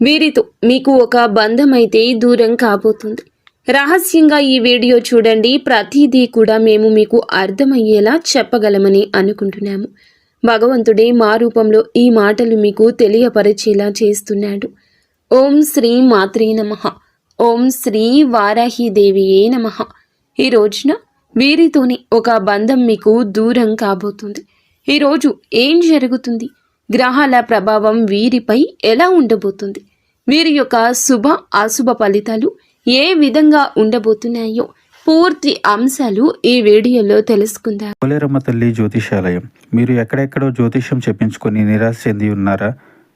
వీరితో మీకు ఒక బంధం అయితే దూరం కాబోతుంది. రహస్యంగా ఈ వీడియో చూడండి. ప్రతిదీ కూడా మేము మీకు అర్థమయ్యేలా చెప్పగలమని అనుకుంటున్నాము. భగవంతుడే మా రూపంలో ఈ మాటలు మీకు తెలియపరిచేలా చేస్తున్నాడు. ఓం శ్రీ మాత్రే నమ. ఓం శ్రీ వారాహిదేవియే నమ. ఈ రోజున వీరితోని ఒక బంధం మీకు దూరం కాబోతుంది. ఈరోజు ఏం జరుగుతుంది? గ్రహాల ప్రభావం వీరిపై ఎలా ఉండబోతుంది? వీరి యొక్క శుభ అశుభ ఫలితాలు ఏ విధంగా ఉండబోతున్నాయో పూర్తి అంశాలు ఈ వీడియోలో తెలుసుకుందాం. పోలేరమ్మ తల్లి జ్యోతిషాలయం. మీరు ఎక్కడెక్కడో జ్యోతిషం చెప్పించుకొని నిరాశ చెంది ఉన్నారా?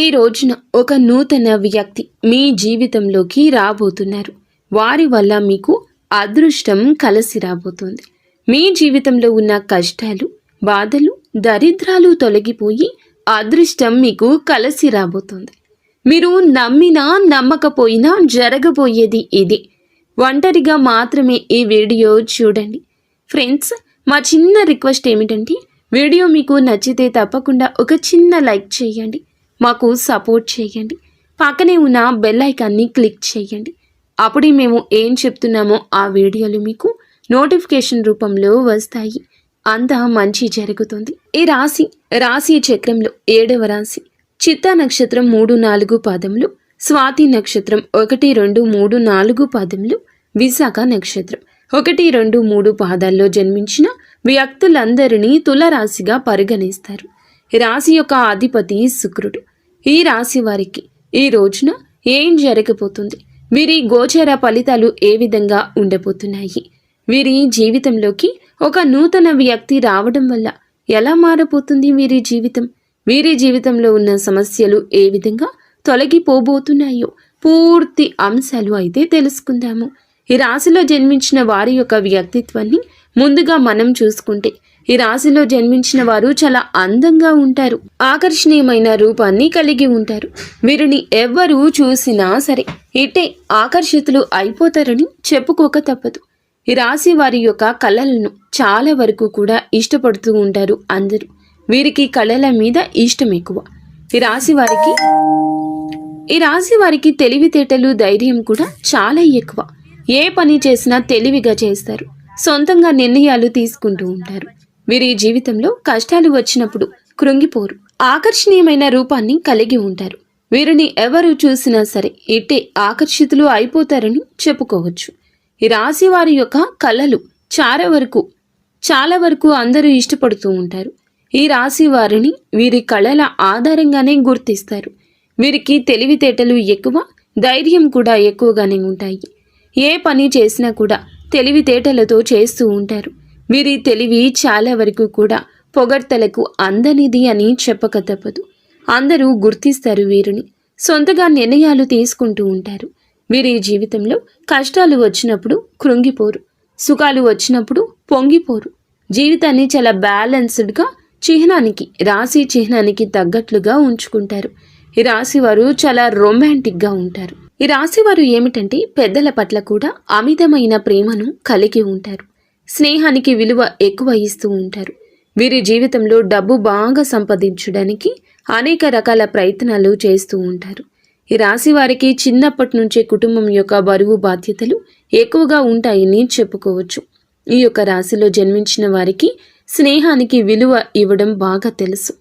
ఈ రోజున ఒక నూతన వ్యక్తి మీ జీవితంలోకి రాబోతున్నారు. వారి వల్ల మీకు అదృష్టం కలిసి రాబోతుంది. మీ జీవితంలో ఉన్న కష్టాలు బాధలు దరిద్రాలు తొలగిపోయి అదృష్టం మీకు కలిసి రాబోతుంది. మీరు నమ్మినా నమ్మకపోయినా జరగబోయేది ఇది. ఒంటరిగా మాత్రమే ఈ వీడియో చూడండి. ఫ్రెండ్స్ మా చిన్న రిక్వెస్ట్ ఏమిటంటే వీడియో మీకు నచ్చితే తప్పకుండా ఒక చిన్న లైక్ చేయండి. మాకు సపోర్ట్ చేయండి. పక్కనే ఉన్న బెల్ ఐకాన్ని క్లిక్ చేయండి. అప్పుడే మేము ఏం చెప్తున్నామో ఆ వీడియోలు మీకు నోటిఫికేషన్ రూపంలో వస్తాయి. అంతా మంచి జరుగుతుంది. ఈ రాశి రాశి చక్రంలో ఏడవ రాశి. చిత్తా నక్షత్రం మూడు నాలుగు పాదములు స్వాతి నక్షత్రం ఒకటి రెండు మూడు నాలుగు పాదములు విశాఖ నక్షత్రం ఒకటి రెండు మూడు పాదాల్లో జన్మించిన వ్యక్తులందరినీ తులరాశిగా పరిగణిస్తారు. రాశి యొక్క అధిపతి శుక్రుడు. ఈ రాశి వారికి ఈ రోజున ఏం జరగబోతుంది? వీరి గోచర ఫలితాలు ఏ విధంగా ఉండబోతున్నాయి? వీరి జీవితంలోకి ఒక నూతన వ్యక్తి రావడం వల్ల ఎలా మారబోతుంది వీరి జీవితం? వీరి జీవితంలో ఉన్న సమస్యలు ఏ విధంగా తొలగిపోబోతున్నాయో పూర్తి అంశాలు అయితే తెలుసుకుందాము. ఈ రాశిలో జన్మించిన వారి యొక్క వ్యక్తిత్వాన్ని ముందుగా మనం చూసుకుంటే ఈ రాశిలో జన్మించిన వారు చాలా అందంగా ఉంటారు. ఆకర్షణీయమైన రూపాన్ని కలిగి ఉంటారు. వీరిని ఎవ్వరూ చూసినా సరే ఇట్టే ఆకర్షితులు అయిపోతారని చెప్పుకోక తప్పదు. ఈ రాశి వారి యొక్క కళలను చాలా వరకు కూడా ఇష్టపడుతూ ఉంటారు అందరూ. వీరికి కళల మీద ఇష్టం ఎక్కువ. ఈ రాశి వారికి ఈ రాశి వారికి తెలివితేటలు ధైర్యం కూడా చాలా ఎక్కువ. ఏ పని చేసినా తెలివిగా చేస్తారు. సొంతంగా నిర్ణయాలు తీసుకుంటూ ఉంటారు. వీరి జీవితంలో కష్టాలు వచ్చినప్పుడు కృంగిపోరు. ఆకర్షణీయమైన రూపాన్ని కలిగి ఉంటారు. వీరిని ఎవరు చూసినా సరే ఇట్టే ఆకర్షితులు అయిపోతారని చెప్పుకోవచ్చు. ఈ రాశి వారి యొక్క కళలు చాలా వరకు చాలా వరకు అందరూ ఇష్టపడుతూ ఉంటారు. ఈ రాశి వారిని వీరి కళల ఆధారంగానే గుర్తిస్తారు. వీరికి తెలివితేటలు ఎక్కువ ధైర్యం కూడా ఎక్కువగానే ఉంటాయి. ఏ పని చేసినా కూడా తెలివితేటలతో చేస్తూ ఉంటారు. వీరి తెలివి చాలా వరకు కూడా పొగడ్తలకు అందనిది అని చెప్పక తప్పదు అందరూ గుర్తిస్తారు వీరిని. సొంతగా నిర్ణయాలు తీసుకుంటూ ఉంటారు. వీరి జీవితంలో కష్టాలు వచ్చినప్పుడు కృంగిపోరు. సుఖాలు వచ్చినప్పుడు పొంగిపోరు. జీవితాన్ని చాలా బ్యాలెన్స్డ్గా చిహ్నానికి రాశి చిహ్నానికి తగ్గట్లుగా ఉంచుకుంటారు. ఈ రాశి వారు చాలా రొమాంటిక్గా ఉంటారు. ఈ రాశి వారు ఏమిటంటే పెద్దల పట్ల కూడా అమితమైన ప్రేమను కలిగి ఉంటారు. స్నేహానికి విలువ ఎక్కువ ఇస్తూ ఉంటారు. వీరి జీవితంలో డబ్బు బాగా సంపాదించడానికి అనేక రకాల ప్రయత్నాలు చేస్తూ ఉంటారు. ఈ రాశి వారికి చిన్నప్పటి నుంచే కుటుంబం యొక్క బరువు బాధ్యతలు ఎక్కువగా ఉంటాయని చెప్పుకోవచ్చు. ఈ యొక్క రాశిలో జన్మించిన వారికి స్నేహానికి విలువ ఇవ్వడం బాగా తెలుసు.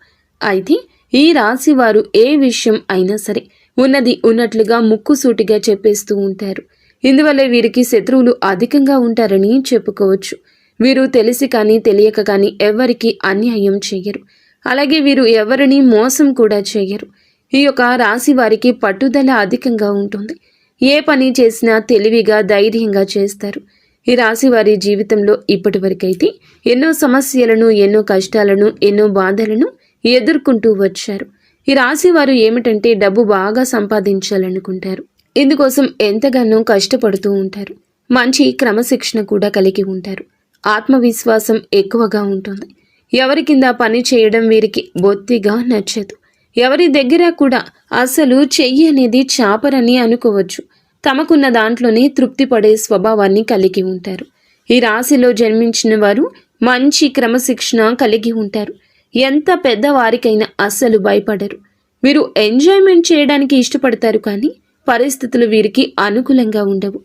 అయితే ఈ రాశి వారు ఏ విషయం అయినా సరే ఉన్నది ఉన్నట్లుగా ముక్కుసూటిగా చెప్పేస్తూ ఉంటారు. ఇందువల్ల వీరికి శత్రువులు అధికంగా ఉంటారని చెప్పుకోవచ్చు. వీరు తెలిసి కానీ తెలియక కానీ ఎవరికి అన్యాయం చేయరు. అలాగే వీరు ఎవరిని మోసం కూడా చేయరు. ఈ యొక్క రాశి వారికి పట్టుదల అధికంగా ఉంటుంది. ఏ పని చేసినా తెలివిగా ధైర్యంగా చేస్తారు. ఈ రాశి వారి జీవితంలో ఇప్పటి వరకైతే ఎన్నో సమస్యలను ఎన్నో కష్టాలను ఎన్నో బాధలను ఎదుర్కొంటూ వచ్చారు. ఈ రాశి వారు ఏమిటంటే డబ్బు బాగా సంపాదించాలనుకుంటారు. ఇందుకోసం ఎంతగానో కష్టపడుతూ ఉంటారు. మంచి క్రమశిక్షణ కూడా కలిగి ఉంటారు. ఆత్మవిశ్వాసం ఎక్కువగా ఉంటుంది. ఎవరి కింద పని చేయడం వీరికి బొత్తిగా నచ్చదు. ఎవరి దగ్గర కూడా అసలు చెయ్యి అనేది చాపరని అనుకోవచ్చు. తమకున్న దాంట్లోనే తృప్తి పడే స్వభావాన్ని కలిగి ఉంటారు. ఈ రాశిలో జన్మించిన వారు మంచి క్రమశిక్షణ కలిగి ఉంటారు. ఎంత పెద్దవారికైనా అస్సలు భయపడరు. వీరు ఎంజాయ్మెంట్ చేయడానికి ఇష్టపడతారు కానీ పరిస్థితులు వీరికి అనుకూలంగా ఉండవు.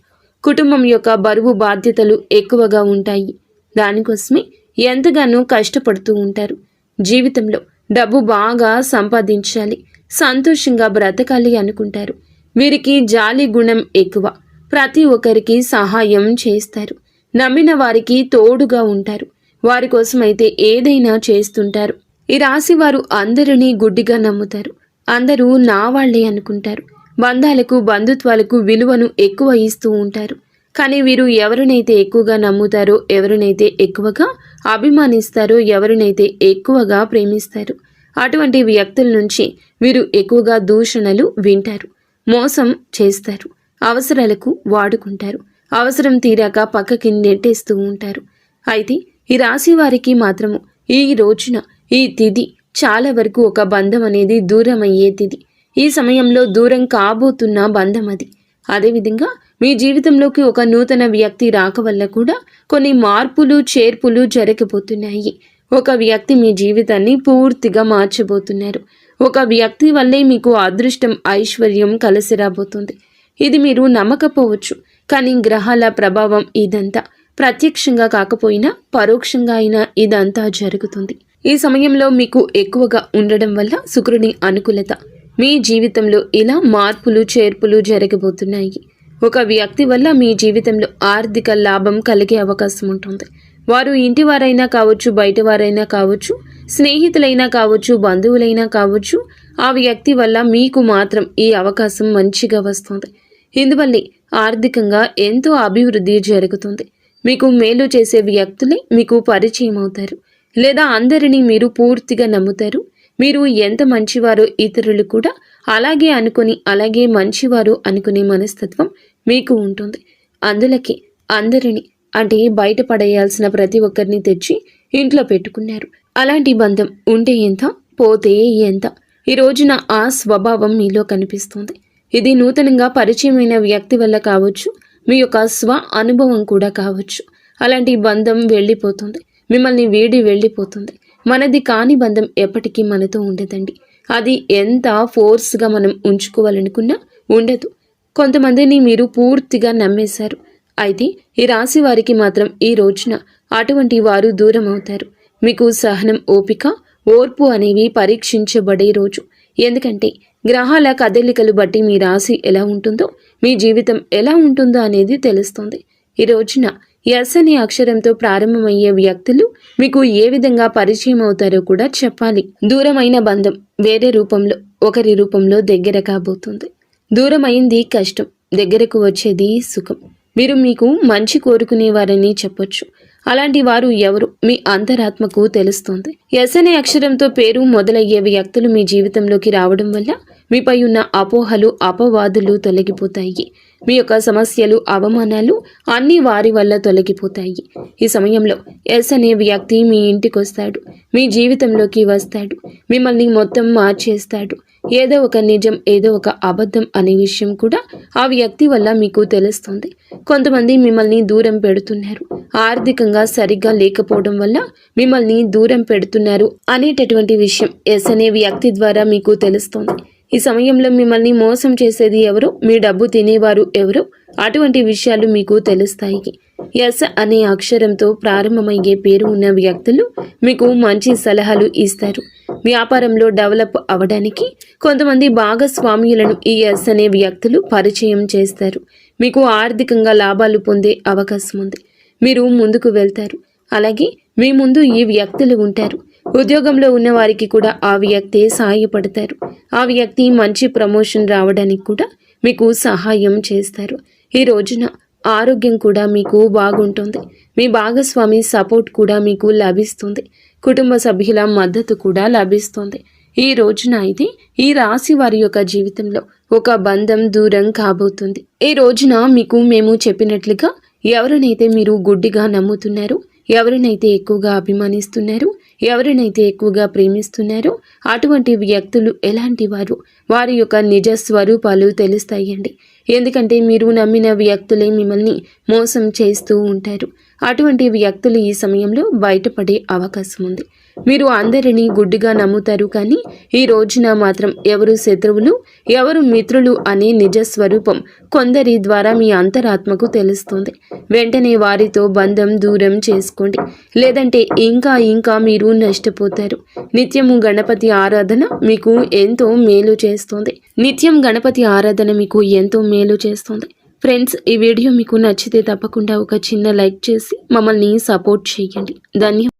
కుటుంబం యొక్క బరువు బాధ్యతలు ఎక్కువగా ఉంటాయి. దానికోసమే ఎంతగానో కష్టపడుతూ ఉంటారు. జీవితంలో డబ్బు బాగా సంపాదించాలి సంతోషంగా బ్రతకాలి అనుకుంటారు. వీరికి జాలి గుణం ఎక్కువ. ప్రతి ఒక్కరికి సహాయం చేస్తారు. నమ్మిన వారికి తోడుగా ఉంటారు. వారి కోసమైతే ఏదైనా చేస్తుంటారు. ఈ రాశి వారు అందరినీ గుడ్డిగా నమ్ముతారు. అందరూ నా వాళ్ళే అనుకుంటారు. బంధాలకు బంధుత్వాలకు విలువను ఎక్కువ ఇస్తూ ఉంటారు. కానీ వీరు ఎవరినైతే ఎక్కువగా నమ్ముతారో ఎవరినైతే ఎక్కువగా అభిమానిస్తారో ఎవరినైతే ఎక్కువగా ప్రేమిస్తారు అటువంటి వ్యక్తుల నుంచి వీరు ఎక్కువగా దూషణలు వింటారు మోసం చేస్తారు అవసరాలకు వాడుకుంటారు అవసరం తీరాక పక్కకి నెట్టేస్తూ ఉంటారు. అయితే ఈ రాశి వారికి మాత్రము ఈ రోజున ఈ తిథి చాలా వరకు ఒక బంధం అనేది దూరమయ్యే తిది. తిథి ఈ సమయంలో దూరం కాబోతున్న బంధం అది. అదేవిధంగా మీ జీవితంలోకి ఒక నూతన వ్యక్తి రాక వల్ల కూడా కొన్ని మార్పులు చేర్పులు జరగబోతున్నాయి. ఒక వ్యక్తి మీ జీవితాన్ని పూర్తిగా మార్చబోతున్నారు. ఒక వ్యక్తి వల్లే మీకు అదృష్టం ఐశ్వర్యం కలిసి రాబోతుంది. ఇది మీరు నమ్మకపోవచ్చు కానీ గ్రహాల ప్రభావం ఇదంతా. ప్రత్యక్షంగా కాకపోయినా పరోక్షంగా అయినా ఇదంతా జరుగుతుంది. ఈ సమయంలో మీకు ఎక్కువగా ఉండడం వల్ల శుక్రుని అనుకూలత మీ జీవితంలో ఇలా మార్పులు చేర్పులు జరగబోతున్నాయి. ఒక వ్యక్తి వల్ల మీ జీవితంలో ఆర్థిక లాభం కలిగే అవకాశం ఉంటుంది. వారు ఇంటి వారైనా కావచ్చు బయట వారైనా కావచ్చు స్నేహితులైనా కావచ్చు బంధువులైనా కావచ్చు ఆ వ్యక్తి వల్ల మీకు మాత్రం ఈ అవకాశం మంచిగా వస్తుంది. ఇందువల్లే ఆర్థికంగా ఎంతో అభివృద్ధి జరుగుతుంది. మీకు మేలు చేసే వ్యక్తులే మీకు పరిచయం అవుతారు. లేదా అందరినీ మీరు పూర్తిగా నమ్ముతారు. మీరు ఎంత మంచివారో ఇతరులు కూడా అలాగే అనుకుని అలాగే మంచివారు అనుకునే మనస్తత్వం మీకు ఉంటుంది. అందులకి అందరిని అంటే బయట పడేయాల్సిన ప్రతి ఒక్కరిని తెచ్చి ఇంట్లో పెట్టుకున్నారు. అలాంటి బంధం ఉంటే ఎంత పోతే ఎంత? ఈ రోజున ఆ స్వభావం మీలో కనిపిస్తుంది. ఇది నూతనంగా పరిచయమైన వ్యక్తి వల్ల కావచ్చు మీ యొక్క స్వ అనుభవం కూడా కావచ్చు. అలాంటి బంధం వెళ్ళిపోతుంది. మిమ్మల్ని వీడి వెళ్ళిపోతుంది. మనది కాని బంధం ఎప్పటికీ మనతో ఉండదండి. అది ఎంత ఫోర్స్గా మనం ఉంచుకోవాలనుకున్నా ఉండదు. కొంతమందిని మీరు పూర్తిగా నమ్మేశారు. అయితే ఈ రాశి వారికి మాత్రం ఈ రోజున అటువంటి వారు దూరం అవుతారు. మీకు సహనం ఓపిక ఓర్పు అనేవి పరీక్షించబడే రోజు. ఎందుకంటే గ్రహాల కదలికలు బట్టి మీ రాశి ఎలా ఉంటుందో మీ జీవితం ఎలా ఉంటుందో అనేది తెలుస్తుంది. ఈ రోజున ఎస్ అనే అక్షరంతో ప్రారంభమయ్యే వ్యక్తులు మీకు ఏ విధంగా పరిచయం అవుతారో కూడా చెప్పాలి. దూరమైన బంధం వేరే రూపంలో ఒకరి రూపంలో దగ్గర కాబోతుంది. దూరమైంది కష్టం దగ్గరకు వచ్చేది సుఖం. మీరు మీకు మంచి కోరుకునేవారని చెప్పొచ్చు. అలాంటి వారు ఎవరు? మీ అంతరాత్మకు తెలుస్తుంది. ఎస్ అనే అక్షరంతో పేరు మొదలయ్యే వ్యక్తులు మీ జీవితంలోకి రావడం వల్ల మీపై ఉన్న అపోహలు అపవాదులు తొలగిపోతాయి. మీ యొక్క సమస్యలు అవమానాలు అన్ని వారి వల్ల తొలగిపోతాయి. ఈ సమయంలో ఎస్ అనే వ్యక్తి మీ ఇంటికి వస్తాడు మీ జీవితంలోకి వస్తాడు. మిమ్మల్ని మొత్తం మార్చేస్తాడు. ఏదో ఒక నిజం ఏదో ఒక అబద్ధం అనే విషయం కూడా ఆ వ్యక్తి వల్ల మీకు తెలుస్తుంది. కొంతమంది మిమ్మల్ని దూరం పెడుతున్నారు. ఆర్థికంగా సరిగ్గా లేకపోవడం వల్ల మిమ్మల్ని దూరం పెడుతున్నారు అనేటటువంటి విషయం ఎస్ అనే వ్యక్తి ద్వారా మీకు తెలుస్తుంది. ఈ సమయంలో మిమ్మల్ని మోసం చేసేది ఎవరో? మీ డబ్బు తినేవారు ఎవరో? అటువంటి విషయాలు మీకు తెలుస్తాయి. ఎస్ అనే అక్షరంతో ప్రారంభమయ్యే పేరు ఉన్న వ్యక్తులు మీకు మంచి సలహాలు ఇస్తారు. వ్యాపారంలో డెవలప్ అవ్వడానికి కొంతమంది భాగస్వామ్యులను ఈ ఎస్ అనే వ్యక్తులు పరిచయం చేస్తారు. మీకు ఆర్థికంగా లాభాలు పొందే అవకాశం ఉంది. మీరు ముందుకు వెళ్తారు. అలాగే మీ ముందు ఈ వ్యక్తులు ఉంటారు. ఉద్యోగంలో ఉన్న వారికి కూడా ఆ వ్యక్తే సహాయపడతారు ఆ వ్యక్తి మంచి ప్రమోషన్ రావడానికి కూడా మీకు సహాయం చేస్తారు. ఈ రోజున ఆరోగ్యం కూడా మీకు బాగుంటుంది. మీ భాగస్వామి సపోర్ట్ కూడా మీకు లభిస్తుంది. కుటుంబ సభ్యుల మద్దతు కూడా లభిస్తుంది. ఈ రోజున అయితే ఈ రాశి వారి యొక్క జీవితంలో ఒక బంధం దూరం కాబోతుంది. ఈ రోజున మీకు మేము చెప్పినట్లుగా ఎవరినైతే మీరు గుడ్డిగా నమ్ముతున్నారు ఎవరినైతే ఎక్కువగా అభిమానిస్తున్నారు ఎవరినైతే ఎక్కువగా ప్రేమిస్తున్నారో అటువంటి వ్యక్తులు ఎలాంటి వారు? వారి యొక్క నిజ స్వరూపాలు తెలుస్తాయండి. ఎందుకంటే మీరు నమ్మిన వ్యక్తులే మిమ్మల్ని మోసం చేస్తూ ఉంటారు. అటువంటి వ్యక్తులు ఈ సమయంలో బయటపడే అవకాశం ఉంది. మీరు అందరినీ గుడ్డిగా నమ్ముతారు కానీ ఈ రోజున మాత్రం ఎవరు శత్రువులు ఎవరు మిత్రులు అనే నిజ స్వరూపం కొందరి ద్వారా మీ అంతరాత్మకు తెలుస్తుంది. వెంటనే వారితో బంధం దూరం చేసుకోండి. లేదంటే ఇంకా ఇంకా మీరు నష్టపోతారు. నిత్యము గణపతి ఆరాధన మీకు ఎంతో మేలు చేస్తుంది. నిత్యం గణపతి ఆరాధన మీకు ఎంతో మేలు చేస్తుంది. ఫ్రెండ్స్ ఈ వీడియో మీకు నచ్చితే తప్పకుండా ఒక చిన్న లైక్ చేసి మమ్మల్ని సపోర్ట్ చేయండి. ధన్యవాదాలు.